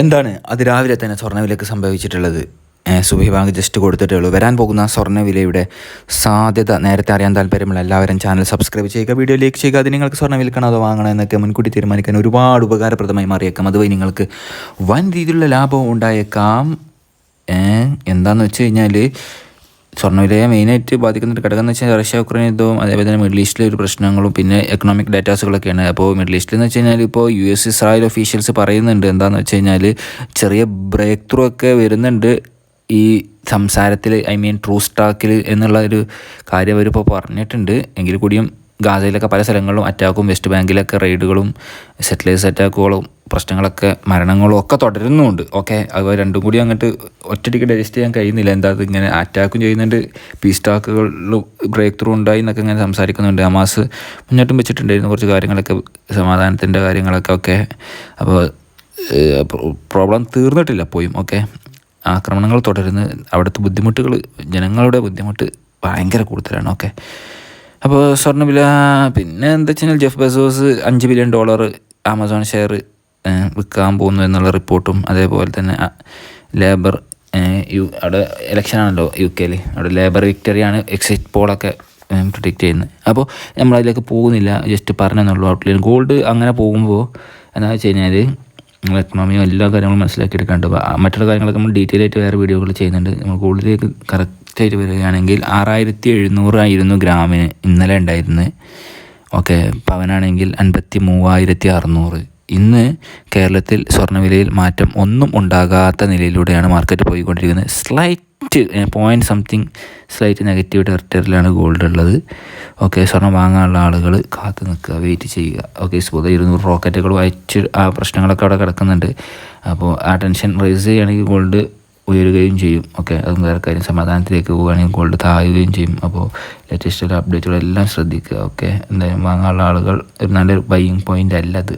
എന്താണ് അതിരാവിലെ തന്നെ സ്വർണവിലയ്ക്ക് സംഭവിച്ചിട്ടുള്ളത്? സുബഹി ബാങ്ക് ജസ്റ്റ് കൊടുത്തിട്ടേ ഉള്ളൂ. വരാൻ പോകുന്ന സ്വർണവിലയുടെ സാധ്യത നേരത്തെ അറിയാൻ താല്പര്യമുള്ള എല്ലാവരും ചാനൽ സബ്സ്ക്രൈബ് ചെയ്യുക വീഡിയോ ലൈക്ക് ചെയ്യുക. അത് നിങ്ങൾക്ക് സ്വർണ വിൽക്കണം അതോ വാങ്ങണം എന്നൊക്കെ മുൻകൂട്ടി തീരുമാനിക്കാൻ ഒരുപാട് ഉപകാരപ്രദമായി മാറിയേക്കാം. അതുവഴി നിങ്ങൾക്ക് വൻ രീതിയിലുള്ള ലാഭം ഉണ്ടായേക്കാം. എന്താണെന്ന് വെച്ച് കഴിഞ്ഞാൽ സ്വർണവിലയെ മെയിനായിട്ട് ബാധിക്കുന്ന ഒരു ഘടകം എന്ന് വെച്ചാൽ റഷ്യ ഉക്രൈൻ യുദ്ധവും അതേപോലെ തന്നെ മിഡിൽ ഈസ്റ്റിലെ ഒരു പ്രശ്നങ്ങളും പിന്നെ എക്കണോമിക് ഡാറ്റാസുകളൊക്കെയാണ് അപ്പോൾ മിഡിൽ ഈസ്റ്റിൽ എന്ന് വെച്ച് കഴിഞ്ഞാൽ ഇപ്പോൾ യു എസ് ഇസ്രായേൽ ഒഫീഷ്യൽസ് പറയുന്നുണ്ട് എന്താണെന്ന് വെച്ച് കഴിഞ്ഞാൽ ചെറിയ ബ്രേക്ക് ത്രൂ ഒക്കെ വരുന്നുണ്ട് ഈ സംസാരത്തിൽ ഐ മീൻ ട്രൂ സ്റ്റാക്കിൽ എന്നുള്ള ഒരു കാര്യം അവരിപ്പോൾ പറഞ്ഞിട്ടുണ്ട്. എങ്കിൽ കൂടിയും ഗാസയിലൊക്കെ പല സ്ഥലങ്ങളിലും അറ്റാക്കും വെസ്റ്റ് ബാങ്കിലൊക്കെ റെയ്ഡുകളും സെറ്റിലേഴ്സ് അറ്റാക്കുകളും പ്രശ്നങ്ങളൊക്കെ മരണങ്ങളും ഒക്കെ തുടരുന്നുമുണ്ട്. ഓക്കെ അത് രണ്ടും കൂടി അങ്ങോട്ട് ഒറ്റയ്ക്ക് ഡൈജസ്റ്റ് ചെയ്യാൻ കഴിയുന്നില്ല. എന്താ അത് ഇങ്ങനെ അറ്റാക്കും ചെയ്യുന്നുണ്ട്. പീസ് സ്റ്റാക്കുകളിലും ബ്രേക്ക് ത്രൂ ഉണ്ടായി എന്നൊക്കെ ഇങ്ങനെ സംസാരിക്കുന്നുണ്ട്. ഹമാസ് മുന്നോട്ടും വെച്ചിട്ടുണ്ടായിരുന്നു. കുറച്ച് കാര്യങ്ങളൊക്കെ സമാധാനത്തിന്റെ കാര്യങ്ങളൊക്കെ ഓക്കെ. അപ്പോൾ പ്രോബ്ലം തീർന്നിട്ടില്ല പോയും ഓക്കെ. ആക്രമണങ്ങൾ തുടരുന്നു. അവിടുത്തെ ബുദ്ധിമുട്ടുകൾ ജനങ്ങളുടെ ബുദ്ധിമുട്ട് ഭയങ്കര കൂടുതലാണ് ഓക്കെ. അപ്പോൾ സ്വർണവില പിന്നെ എന്താ വെച്ച് കഴിഞ്ഞാൽ ജെഫ് ബെസോസ് അഞ്ച് ബില്യൺ ഡോളർ ആമസോൺ ഷെയർ വിൽക്കാൻ പോകുന്നു എന്നുള്ള റിപ്പോർട്ടും അതേപോലെ തന്നെ ലേബർ യു അവിടെ ഇലക്ഷനാണല്ലോ യു കെയിൽ അവിടെ ലേബർ വിക്ടറിയാണ് എക്സിറ്റ് പോളൊക്കെ പ്രൊഡിക്റ്റ് ചെയ്യുന്നത്. അപ്പോൾ നമ്മൾ അതിലേക്ക് പോകുന്നില്ല ജസ്റ്റ് പറഞ്ഞെന്നുള്ളൂ ഔട്ട്ലൈൻ ഗോൾഡ് അങ്ങനെ പോകുമ്പോൾ എന്താ വെച്ച് കഴിഞ്ഞാൽ നമ്മൾ എക്കണോമിയും എല്ലാ കാര്യങ്ങളും മനസ്സിലാക്കിയെടുക്കാണ്ട്. മറ്റുള്ള കാര്യങ്ങളൊക്കെ നമ്മൾ ഡീറ്റെയിൽ ആയിട്ട് വേറെ വീഡിയോകൾ ചെയ്യുന്നുണ്ട്. നമ്മൾ ഗോൾഡിലേക്ക് കറക്റ്റായിട്ട് വരികയാണെങ്കിൽ ആറായിരത്തി എഴുന്നൂറായിരുന്നു ഗ്രാമിന് ഇന്നലെ ഉണ്ടായിരുന്നത്. ഓക്കെ പവനാണെങ്കിൽ അൻപത്തി മൂവായിരത്തി അറുന്നൂറ് ഇന്ന് കേരളത്തിൽ സ്വർണവിലയിൽ മാറ്റം ഒന്നും ഉണ്ടാകാത്ത നിലയിലൂടെയാണ് മാർക്കറ്റ് പോയിക്കൊണ്ടിരിക്കുന്നത്. Slight point something slight negative ടെറിട്ടറിയിലാണ് gold ഉള്ളത്. ഓക്കെ സ്വർണം വാങ്ങാനുള്ള ആളുകൾ കാത്തു നിൽക്കുക വെയിറ്റ് ചെയ്യുക. ഓക്കെ പൊതുവെ ഇരുന്നൂറ് റോക്കറ്റുകൾ അയച്ച് ആ പ്രശ്നങ്ങളൊക്കെ അവിടെ കിടക്കുന്നുണ്ട്. അപ്പോൾ ആ ടെൻഷൻ റേസ് ചെയ്യുകയാണെങ്കിൽ ഗോൾഡ് ഉയരുകയും ചെയ്യും. ഓക്കെ അതും വേറെ കാര്യം. സമാധാനത്തിലേക്ക് പോവുകയാണെങ്കിൽ ഗോൾഡ് താഴുകയും ചെയ്യും. അപ്പോൾ ലേറ്റസ്റ്റ് അപ്ഡേറ്റുകളെല്ലാം ശ്രദ്ധിക്കുക. ഓക്കെ എന്തായാലും വാങ്ങാനുള്ള ആളുകൾ ഒരു നല്ലൊരു ബൈയിങ് പോയിന്റ് അല്ല അത്.